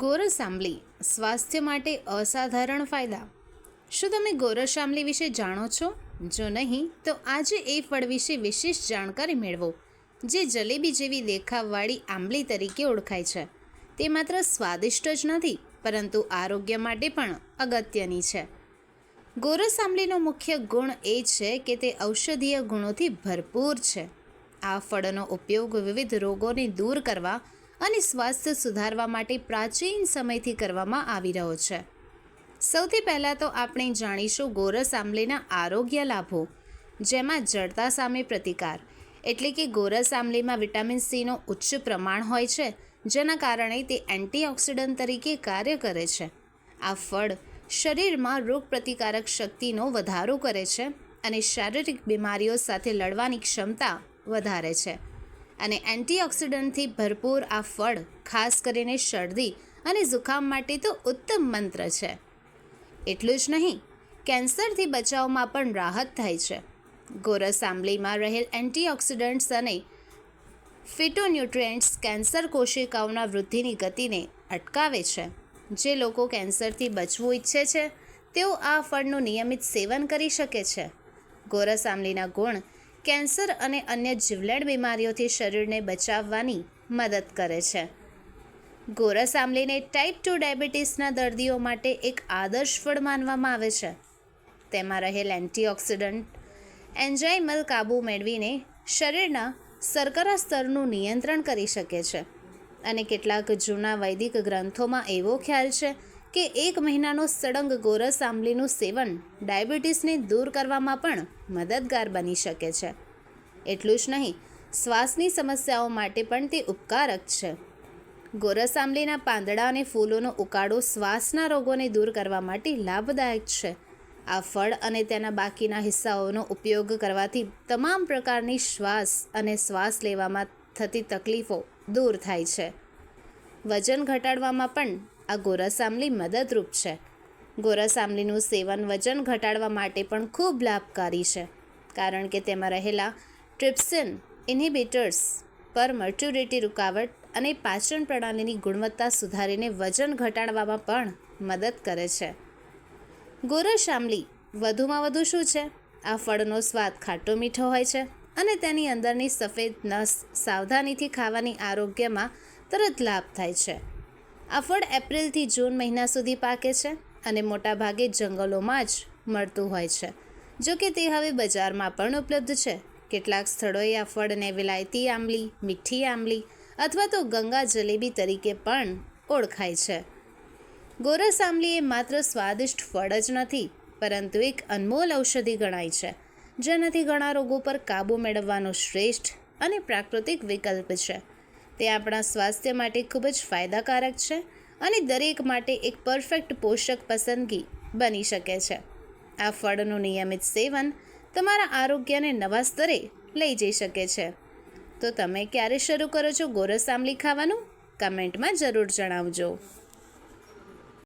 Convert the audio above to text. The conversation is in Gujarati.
ગોરસ આંબલી સ્વાસ્થ્ય માટે અસાધારણ ફાયદા. શું તમે ગોરસ આંબલી વિશે જાણો છો? જો નહીં, તો આજે એ ફળ વિશે વિશેષ જાણકારી મેળવો, જે જલેબી જેવી દેખાવવાળી આંબલી તરીકે ઓળખાય છે. તે માત્ર સ્વાદિષ્ટ જ નથી, પરંતુ આરોગ્ય માટે પણ અગત્યની છે. ગોરસ આંબલીનો મુખ્ય ગુણ એ છે કે તે ઔષધીય ગુણોથી ભરપૂર છે. આ ફળનો ઉપયોગ વિવિધ રોગોને દૂર કરવા અને સ્વાસ્થ્ય સુધારવા માટે પ્રાચીન સમયથી કરવામાં આવી રહ્યો છે. સૌથી પહેલાં તો આપણે જાણીશું ગોરસ આંબલીના આરોગ્ય લાભો, જેમાં જડતા સામે પ્રતિકાર, એટલે કે ગોરસ આંબલીમાં વિટામિન સીનો ઉચ્ચ પ્રમાણ હોય છે, જેના કારણે તે એન્ટીઓક્સિડન્ટ તરીકે કાર્ય કરે છે. આ ફળ શરીરમાં રોગ પ્રતિકારક શક્તિનો વધારો કરે છે અને શારીરિક બીમારીઓ સાથે લડવાની ક્ષમતા વધારે છે. અને એન્ટીઓક્સિડન્ટથી ભરપૂર આ ફળ, ખાસ કરીને શરદી અને જુખામ માટે તો ઉત્તમ મંત્ર છે. એટલું જ નહીં, કેન્સરથી બચાવમાં પણ રાહત થાય છે. ગોરસ આંબલીમાં રહેલ એન્ટીઓક્સિડન્ટ્સ અને ફિટોન્યુટ્રિયન્ટ્સ કેન્સર કોશિકાઓના વૃદ્ધિની ગતિને અટકાવે છે. જે લોકો કેન્સરથી બચવું ઈચ્છે છે, તેઓ આ ફળનું નિયમિત સેવન કરી શકે છે. ગોરસ આંબલીના ગુણ કેન્સર અને અન્ય જીવલેણ બીમારીઓથી શરીરને બચાવવાની મદદ કરે છે. ગોરસ આંબલીને ટાઈપ ટુ ડાયાબિટીસના દર્દીઓ માટે એક આદર્શ ફળ માનવામાં આવે છે. તેમાં રહેલ એન્ટીઓક્સિડન્ટ એન્જાઇમલ કાબુ મેળવીને શરીરના શર્કરા સ્તરનું નિયંત્રણ કરી શકે છે. અને કેટલાક જૂના વૈદિક ગ્રંથોમાં એવો ખ્યાલ છે કે એક મહિનાનો સળંગ ગોરસ આંબલીનું સેવન ડાયાબિટીસને દૂર કરવામાં પણ મદદગાર બની શકે છે. એટલું જ નહીં, શ્વાસની સમસ્યાઓ માટે પણ તે ઉપકારક છે. ગોરસ આંબલીના પાંદડા અને ફૂલોનો ઉકાળો શ્વાસના રોગોને દૂર કરવા માટે લાભદાયક છે. આ ફળ અને તેના બાકીના હિસ્સાઓનો ઉપયોગ કરવાથી તમામ પ્રકારની શ્વાસ અને શ્વાસ લેવામાં થતી તકલીફો દૂર થાય છે. વજન ઘટાડવામાં પણ આ ગોરસ આમલી મદદરૂપ છે. ગોરસ આમલીનું સેવન વજન ઘટાડવા માટે પણ ખૂબ લાભકારી છે, કારણ કે તેમાં રહેલા ટ્રિપ્સિન, ઇનહિબિટર્સ પર મર્ચ્યુરિટી રૂકાવટ અને પાચન પ્રણાલીની ગુણવત્તા સુધારીને વજન ઘટાડવામાં પણ મદદ કરે છે. ગોરસ આમલી વધુમાં વધુ શું છે? આ ફળનો સ્વાદ ખાટો મીઠો હોય છે અને તેની અંદરની સફેદ નસ સાવધાનીથી ખાવાની આરોગ્યમાં તરત લાભ થાય છે. આ ફળ એપ્રિલથી જૂન મહિના સુધી પાકે છે અને મોટાભાગે જંગલોમાં જ મળતું હોય છે. જો કે તે હવે બજારમાં પણ ઉપલબ્ધ છે. કેટલાક સ્થળોએ આ ફળને વિલાયતી આંબલી, મીઠી આંબલી અથવા તો ગંગા જલેબી તરીકે પણ ઓળખાય છે. ગોરસ આંબલી એ માત્ર સ્વાદિષ્ટ ફળ જ નથી, પરંતુ એક અનમોલ ઔષધિ ગણાય છે, જેનાથી ઘણા રોગો પર કાબૂ મેળવવાનો શ્રેષ્ઠ અને પ્રાકૃતિક વિકલ્પ છે. તે આપણા સ્વાસ્થ્ય માટે ખૂબ જ ફાયદાકારક છે અને દરેક માટે એક પરફેક્ટ પોષક પસંદગી બની શકે છે. આ ફળનું નિયમિત સેવન તમારા આરોગ્યને નવા સ્તરે લઈ જઈ શકે છે. તો તમે ક્યારે શરૂ કરો છો ગોરસ આમલી ખાવાનું? કમેન્ટમાં જરૂર જણાવજો.